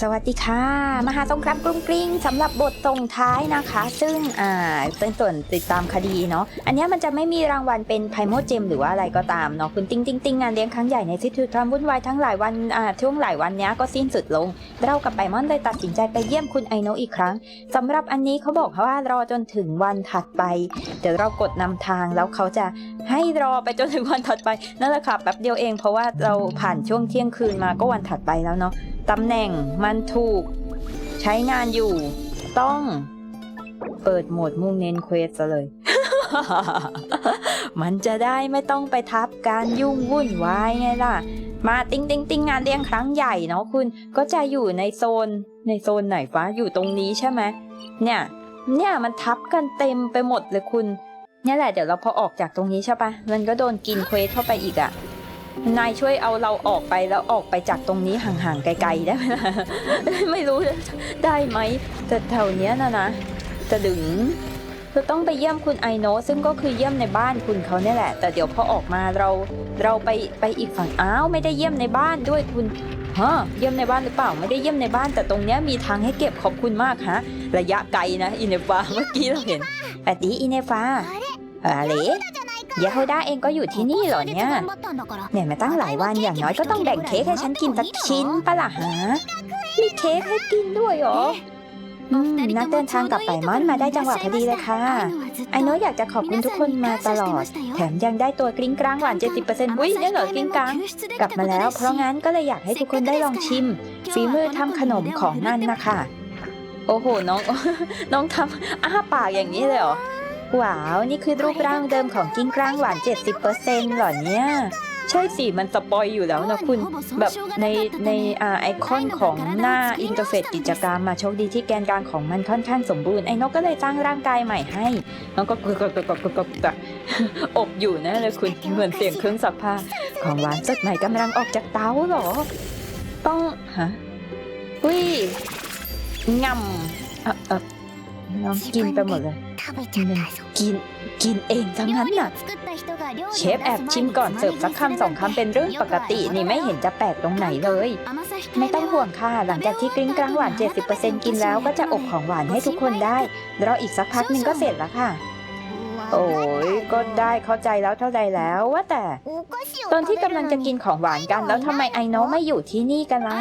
สวัสดีค่ะ มหาสงครามกรุงกริงสำหรับบทตรงท้ายนะคะ ซึ่งอ่าเป็นส่วนติดตามคดีเนาะอันนี้มันจะไม่มีรางวัลเป็นไพโมเจมหรือว่าอะไรก็ตามเนาะคุณติ้งติ้งติ้งงานเลี้ยงครั้งใหญ่ในที่ถือความวุ่นวายทั้งหลายวันอ่าช่วงหลายวันนี้ก็สิ้นสุดลง เรากับไบมอนเลยตัดสินใจไปเยี่ยมคุณไอโนอีกครั้งสำหรับอันนี้เขาบอกว่ารอจนถึงวันถัดไป เดี๋ยวเรากดนำทางแล้วเขาจะให้รอไปจนถึงวันถัดไปนั่นแหละค่ะแป๊บเดียวเองเพราะว่าเราผ่านช่วงเที่ยงคืนมาก็วันถัดไปแล้วเนาะ ตำแหน่งมันถูก ใช้งานอยู่ ต้อง เปิดโหมดมุ่งเน้นเควสซะเลย มันจะได้ไม่ต้องไปทับการยุ่งวุ่นวายไงล่ะ มาติ้งติ้งติ้งงานเลี้ยงครั้งใหญ่เนาะคุณ ก็จะอยู่ในโซน ในโซนไหนฟ้าอยู่ตรงนี้ใช่ไหมเนี่ย เนี่ยมันทับกันเต็มไปหมดเลยคุณนี่แหละเดี๋ยวเราพอออกจากตรงนี้ใช่ปะมันก็โดนกินเควสเข้าไปอีกอะ นายช่วยเอาเราออกไปแล้วออกไปจากตรงนี้ห่างๆไกลๆได้ไหมล่ะไม่รู้ได้ไหมแต่แถวเนี้ยนะนะจะดึงคือต้องไปเยี่ยมคุณไอโนะซึ่งก็คือเยี่ยมในบ้านคุณเขาเนี่ยแหละ แต่เดี๋ยวพอออกมาเราเราไปไปอีกฝั่งอ้าวไม่ได้เยี่ยมในบ้านด้วยคุณฮะเยี่ยมในบ้านหรือเปล่าไม่ได้เยี่ยมในบ้านแต่ตรงเนี้ยมีทางให้เก็บขอบคุณมากฮะระยะไกลนะอินเนฟาเมื่อกี้เราเห็นแต่ดีอินเนฟาอะไร ยาโฮด้าเองก็อยู่ที่นี่เหรอเนี่ยเนี่ยมาตั้งหลายวันอย่างน้อยก็ต้องแบ่งเค้กให้ฉันกินสักชิ้นปะล่ะฮะมีเค้กให้กินด้วยเหรออืมนักเดินทางกลับไปมอนมาได้จังหวะพอดีเลยค่ะ ไอโนอยากจะขอบคุณทุกคนมาตลอด แถมยังได้ตัวกริ้งกลางหวาน 70%อุ้ยเนี่ยเหรอกริ้งกลาง กลับมาแล้ว เพราะงั้นก็เลยอยากให้ทุกคนได้ลองชิม ฝีมือทำขนมของนั่นนะคะ โอ้โห น้อง น้องทำอ้าปากอย่างนี้เลยเหรอ ว้าว นี่คือรูปร่างเดิมของกิ้งกลางหวาน 70%เหรอเนี่ย ใช่สิ มันสปอยอยู่แล้วนะคุณ แบบในในอ่าไอคอนของหน้าอินเทอร์เฟซกิจกรรมมาโชคดีที่แกนกลางของมันค่อนข้างสมบูรณ์ ไอ้นกก็เลยสร้างร่างกายใหม่ให้น้องก็กึกกึกกึกกึกกึกกึกกึกอบอยู่นะเลยคุณ เหมือนเสียงเครื่องซักผ้าของหวานสดใหม่กำลังออกจากเตาเหรอ ต้องฮะอุ้ยงำเออเออน้องกินไปหมดเลย กินกินเองทั้งนั้นน่ะเชฟแอบชิมก่อนเสิร์ฟสักคำสองคำเป็นเรื่องปกตินี่ไม่เห็นจะแปลกตรงไหนเลย ไม่ต้องห่วงค่ะ หลังจากที่กริ้งกลางหวาน 70%กินแล้วก็จะอบของหวานให้ทุกคนได้รออีกสักพักหนึ่งก็เสร็จแล้วค่ะ โอ้ยก็ได้เข้าใจแล้วเท่าใดแล้วว่าแต่ ตอนที่กำลังจะกินของหวานกันแล้วทำไมไอโนไม่อยู่ที่นี่กันล่ะ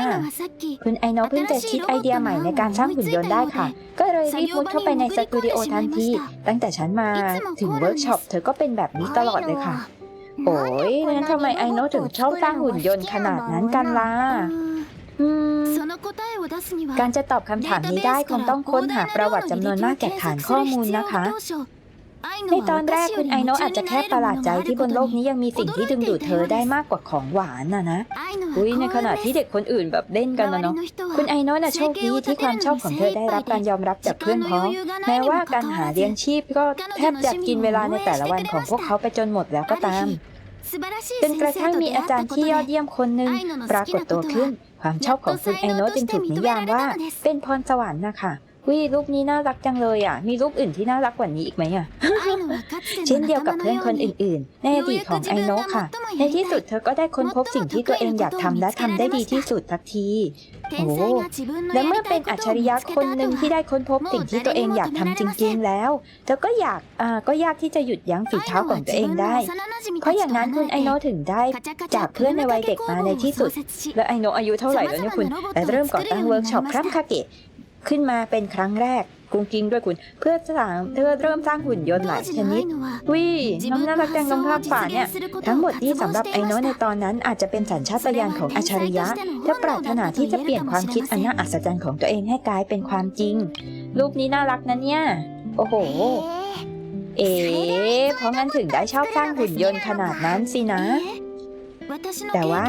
คุณไอโนเพิ่งจะคิดไอเดียใหม่ในการสร้างหุ่นยนต์ได้ค่ะ ก็เลยรีบมุดเข้าไปในสตูดิโอทันทีตั้งแต่ฉันมาถึงเวิร์กช็อปเธอก็เป็นแบบนี้ตลอดเลยค่ะ โอ้ยงั้นทำไมไอโนถึงชอบสร้างหุ่นยนต์ขนาดนั้นกันล่ะอืมกาการรจะจะตตออบบคำคำถาถามมนี้นี้ได้ได้คคงงต้ต้อองงค้ค้นนหาหาปประระวัวัติติจำจำนนววนนมามากกแก่แก่ฐาฐานนข้ข้ออมูมูลลนะนะคะคะ ในตอนแรกคุณไอโนะอาจจะแค่ประหลาดใจที่บนโลกนี้ยังมีสิ่งที่ดึงดูดเธอได้มากกว่าของหวานน่ะนะ อุ้อุ้ยยในในขขณะณะที่ที่เด็เด็กกคคนนอื่อื่นนแบบเล่นกันนะเนาะ คุณไอโนะน่ะโชคดีที่ความชอบของเธอได้รับการยอมรับจากเพื่อนพ้อง แม้ว่าการหาเลี้ยงชีพก็แทบจะกินเวลาในแต่ละวันของพวกเขาไปจนหมดแล้วก็ตามจจนนกกระระทั่ทั่งงมีมีอาอาจาจารรย์ย์ที่ที่ยยออดดเยี่เยี่ยยมมคคนนหหนึ่นึ่งงปปรารากกฏฏตัตัววขึ้ขึ้นนความชอบของคุณไอโนะจึงถูกนิยามว่าเป็นพรสวรรค์นะคะ วิรูปนี้น่ารักจังเลยอะ มีรูปอื่นที่น่ารักกว่านี้อีกไหมอะ เช่เช่นนเดีเดียยววกักับบเพื่เพื่ออนนคคนนอื่อื่นนๆ ในอดีตของไอโนะค่ะ ในที่สุดเธอก็ได้ค้นพบสิ่งที่ตัวเองอยากทำและทำได้ดีที่สุดสักทีโอ้และและเมื่เมื่ออเป็เป็นนอัอัจจฉฉริริยะยะคคนนหหนึ่นึ่งงที่ที่ได้ได้ค้นพบสิ่งที่ตัวเองอยากทำจริงๆแล้ว เธอก็อยากอ่าก็ยากที่จะหยุดยั้งฝีเท้าของตัวเองได้ เพราะอย่างนั้นคุณไอโนะถึงได้จากเพื่อนในวัยเด็กมาในที่สุด และไอโนะอายุเท่าไหร่แล้วเนี่ยคุณแต่เริ่มก่อตั้งเวิร์กช็อปครัมคาเกะ ขึ้นมาเป็นครั้งแรกกุ้งกิ้งด้วยคุณ เพื่อสร้างเธอเริ่มสร้างหุ่นยนต์หลายชนิดวิน้องน่ารักจังตรงข้ามฝาเนี่ย ทั้งหมดที่สำหรับไอโนะในตอนนั้นอาจจะเป็นสัญชาตญาณของอัจฉริยะและปรารถนาที่จะเปลี่ยนความคิดอันน่าอัศจรรย์ของตัวเองให้กลายเป็นความจริง รูปนี้น่ารักนะเนี่ย โอ้โห เอ๋เพราะงั้นถึงได้ชอบสร้างหุ่นยนต์ขนาดนั้นสินะ แต่ว่า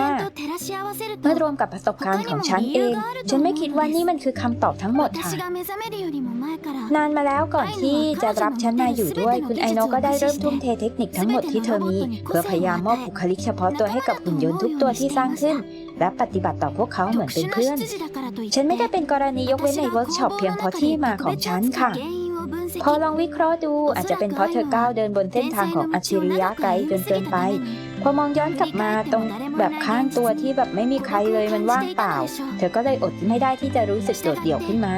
เมื่อรวมกับประสบการณ์ของฉันเอง ฉันไม่คิดว่านี่มันคือคำตอบทั้งหมดค่ะ นานมาแล้วก่อนที่จะรับฉันมาอยู่ด้วย คุณไอโนะก็ได้เริ่มทุ่มเทเทคนิคทั้งหมดที่เธอมี เพื่อพยายามมอบบุคลิกเฉพาะตัวให้กับหุ่นยนต์ทุกตัวที่สร้างขึ้น และปฏิบัติต่อพวกเขาเหมือนเป็นเพื่อน ฉันไม่ได้เป็นกรณียกเว้นในเวิร์กช็อปเพียงเพราะที่มาของฉันค่ะ พอลองวิเคราะห์ดูอาจจะเป็นเพราะเธอก้าวเดินบนเส้นทางของอัจฉริยะไกลจนเกินไป พอมองย้อนกลับมาตรงแบบข้างตัวที่แบบไม่มีใครเลยมันว่างเปล่า เธอก็เลยอดไม่ได้ที่จะรู้สึกโดดเดี่ยวขึ้นมา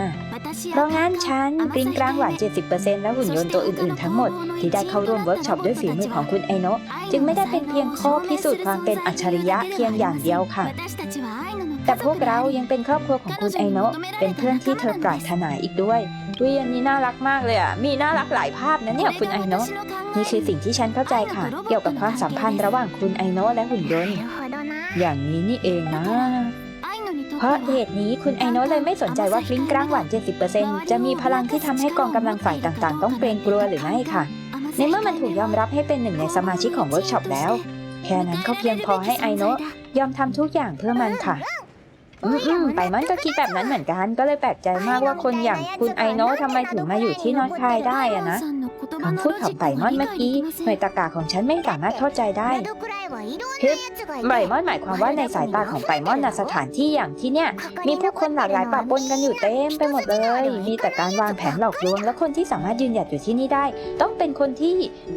เพราะงั้นฉันกริ้งกลางหวาน 70%และหุ่นยนต์ตัวอื่นๆทั้งหมด ที่ได้เข้าร่วมเวิร์กช็อปด้วยฝีมือของคุณไอโนะจึงไม่ได้เป็นเพียงข้อพิสูจน์ความเป็นอัจฉริยะเพียงอย่างเดียวค่ะ แต่พวกเรายังเป็นครอบครัวของคุณไอโนะเป็นเพื่อนที่เธอปรารถนาอีกด้วยวิอันนี้น่ารักมากเลยอะ มีน่ารักหลายภาพนะเนี่ยคุณไอโนะนี่คือสิ่งที่ฉันเข้าใจค่ะ เกี่ยวกับความสัมพันธ์ระหว่างคุณไอโนะและหุ่นยนต์ อย่างนี้นี่เองนะ เพราะเหตุนี้คุณไอโนะเลยไม่สนใจว่ากลิ้งกลางหวาน 70%จะมีพลังที่ทำให้กองกำลังฝ่ายต่างๆ ต้องเกรงกลัวหรือไม่ค่ะ ในเมื่อมันถูกยอมรับให้เป็นหนึ่งในสมาชิกของเวิร์กช็อปแล้ว แค่นั้นก็เพียงพอให้ไอโนะยอมทำทุกอย่างเพื่อมันค่ะ อืมอืมไปมันก็คิดแบบนั้นเหมือนกัน ก็เลยแปลกใจมากว่าคนอย่างคุณไอโนะทำไมถึงมาอยู่ที่นอตคายได้อะนะคำพูดของไปมอนเมื่อกี้หน่วยตากาของฉันไม่สามารถเข้าใจได้ฮึบไบมอนหมายความว่าในสายตาของไบมอนนะสถานที่อย่างที่เนี่ย มีผู้คนหลากหลายปะปนกันอยู่เต็มไปหมดเลย มีแต่การวางแผนหลอกลวงและคนที่สามารถยืนหยัดอยู่ที่นี่ได้ ต้องเป็นคนที่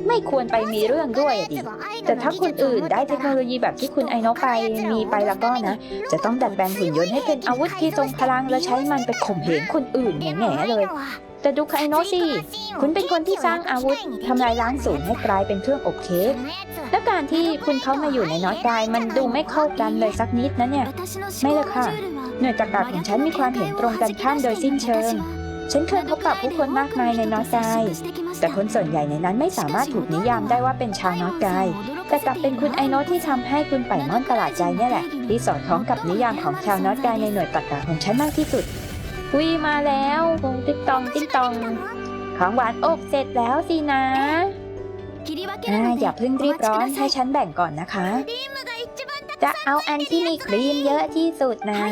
ไม่ควรไปมีเรื่องด้วยอะดิแต่ถ้าคนอื่นได้เทคโนโลยีแบบที่คุณไอโนะไปมีไปแล้วก็นะ จะต้องดัดแปลงหุ่นยนต์ให้เป็นอาวุธที่ทรงพลังและใช้มันไปข่มเหงคนอื่นแง่ๆเลย แต่ดูไคโนะสิคุณเป็นคนที่สร้างอาวุธทำลายล้างศูนย์ให้กลายเป็นเครื่องอบเค้กและการที่คุณเข้ามาอยู่ในนอตกายมันดูไม่เข้ากันเลยสักนิดนะเนี่ย ไม่เลยค่ะ หน่วยตากาของฉันมีความเห็นตรงกันข้ามโดยสิ้นเชิง ฉันเคยพบกับผู้คนมากมายในนอตกาย แต่คนส่วนใหญ่ในนั้นไม่สามารถถูกนิยามได้ว่าเป็นชาวนอตกาย แต่กลับเป็นคุณไอโนะที่ทำให้คุณไปม่อนประหลาดใจเนี่ยแหละ ที่สอดคล้องกับนิยามของชาวนอตกายในหน่วยตากาของฉันมากที่สุดวีมาแล้วคงติ๊กตองติ๊กตอง ของหวานอบเสร็จแล้วสินะอ่าอย่าเพิ่งรีบร้อนให้ฉันแบ่งก่อนนะคะ จะเอาอันที่มีครีมเยอะที่สุดนะ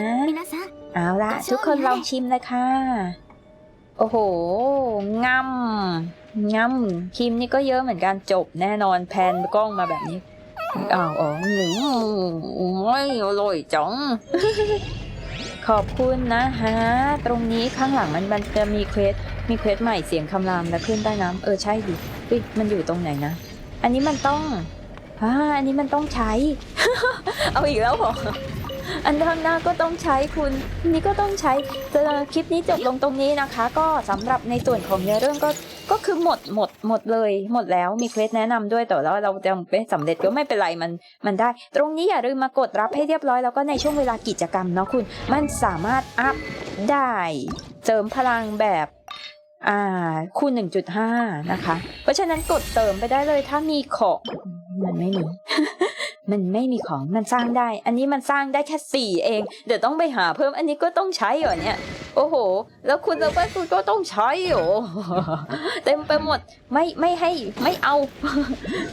เอาละทุกคนลองชิมเลยค่ะ โอ้โหงำงำครีมนี่ก็เยอะเหมือนกันจบแน่นอนแพนกล้องมาแบบนี้อ้าวอ๋อหนึ่งโอ้ยอร่อยจังขอบคุณนะฮะ ตรงนี้ข้างหลังมันมันจะมีเควส มีเควสใหม่เสียงคำรามและขึ้นใต้น้ำเออใช่ดิเฮ้ยมันอยู่ตรงไหนนะ อันนี้มันต้องอ่าอันนี้มันต้องใช้ เอาอีกแล้วเหรอ อันข้างหน้าก็ต้องใช้คุณนนี้ก็ต้องใช้จะคลิปนี้จบลงตรงนี้นะคะ ก็สำหรับในส่วนของเนื้อเรื่องก็ก็คือหมดหมดหมดเลย หมดแล้วมีเควสแนะนำด้วยแต่ว่าเราจะไม่สำเร็จก็ไม่เป็นไรมันมันได้ ตรงนี้อย่าลืมมากดรับให้เรียบร้อยแล้วก็ในช่วงเวลากิจกรรมเนาะคุณมันสามารถอัพได้เสริมพลังแบบอ่าคูณ1.5 นะคะ เพราะฉะนั้นกดเติมไปได้เลยถ้ามีของมันไม่มี มันไม่มีของมันสร้างได้ อันนี้มันสร้างได้แค่สี่เอง เดี๋ยวต้องไปหาเพิ่มอันนี้ก็ต้องใช้เหรอเนี่ย โอ้โห แล้วคุณแล้วก็คุณก็ต้องใช้เหรอเต็มไปหมดไม่ไม่ให้ไม่เอา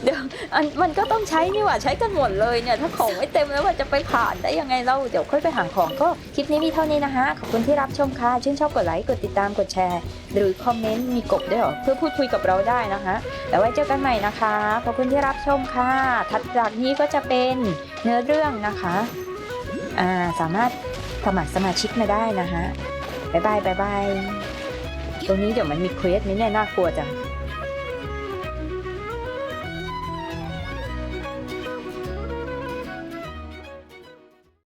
เดี๋ยวอันมันก็ต้องใช้นี่หว่าใช้กันหมดเลยเนี่ย ถ้าของไม่เต็มแล้วมันจะไปผ่านได้ยังไงเราเดี๋ยวค่อยไปหาของก็คลิปนี้มีเท่านี้นะคะขอบคุณที่รับชมค่ะชื่นชอบกดไลค์กดติดตามกดแชร์ หรือคอมเมนต์มีกบด้วยเหรอเพื่อพูดคุยกับเราได้นะคะแล้วไว้เจอกันใหม่นะคะขอบคุณที่รับชมค่ะ ถัดจากนี้ก็จะเป็นเนื้อเรื่องนะคะอ่าสามารถสมัครสมาชิกมาได้นะคะบ๊ายบายบ๊ายบายตรงนี้เดี๋ยวมันมีเควสไหมเนี่ยน่ากลัวจัง